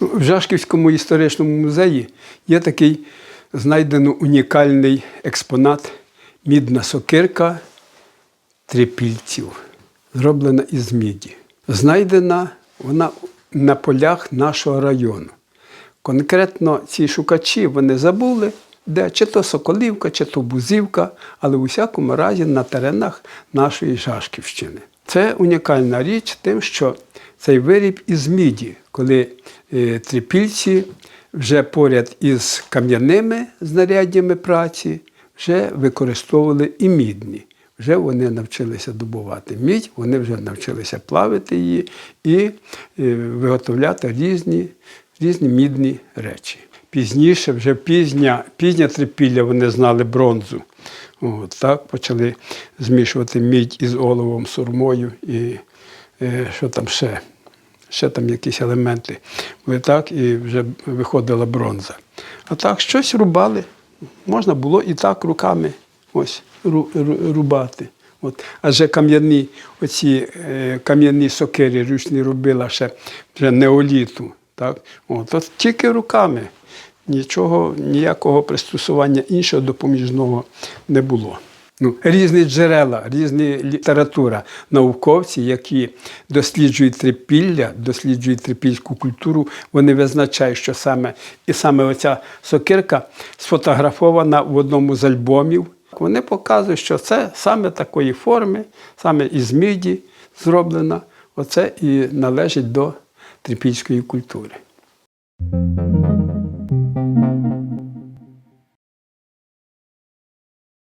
В Жашківському історичному музеї є такий знайдено унікальний експонат мідна сокирка трипільців, зроблена із міді. Знайдена вона на полях нашого району. Конкретно ці шукачі вони забули, де чи то Соколівка, чи то Бузівка, але у всякому разі на теренах нашої Жашківщини. Це унікальна річ тим, що цей виріб із міді, коли е, трипільці вже поряд із кам'яними знаряддями праці вже використовували і мідні. Вже вони навчилися добувати мідь, вони вже навчилися плавити її і е, виготовляти різні, різні мідні речі. Пізніше, вже пізня, пізня трипілля, вони знали бронзу. От, так почали змішувати мідь із оловом, сурмою і е, що там ще, ще там якісь елементи. були так, і вже виходила бронза. А так, щось рубали. Можна було і так руками ось, ру- ру- рубати. От. Адже кам'яні, оці е, кам'яні сокири ручні робила ще вже неоліту. Так? От. От тільки руками. Нічого, ніякого пристосування іншого допоміжного не було. Ну, різні джерела, різні література, науковці, які досліджують трипілля, досліджують трипільську культуру, вони визначають, що саме і саме оця сокирка сфотографована в одному з альбомів. Вони показують, що це саме такої форми, саме із міді зроблена. Оце і належить до трипільської культури.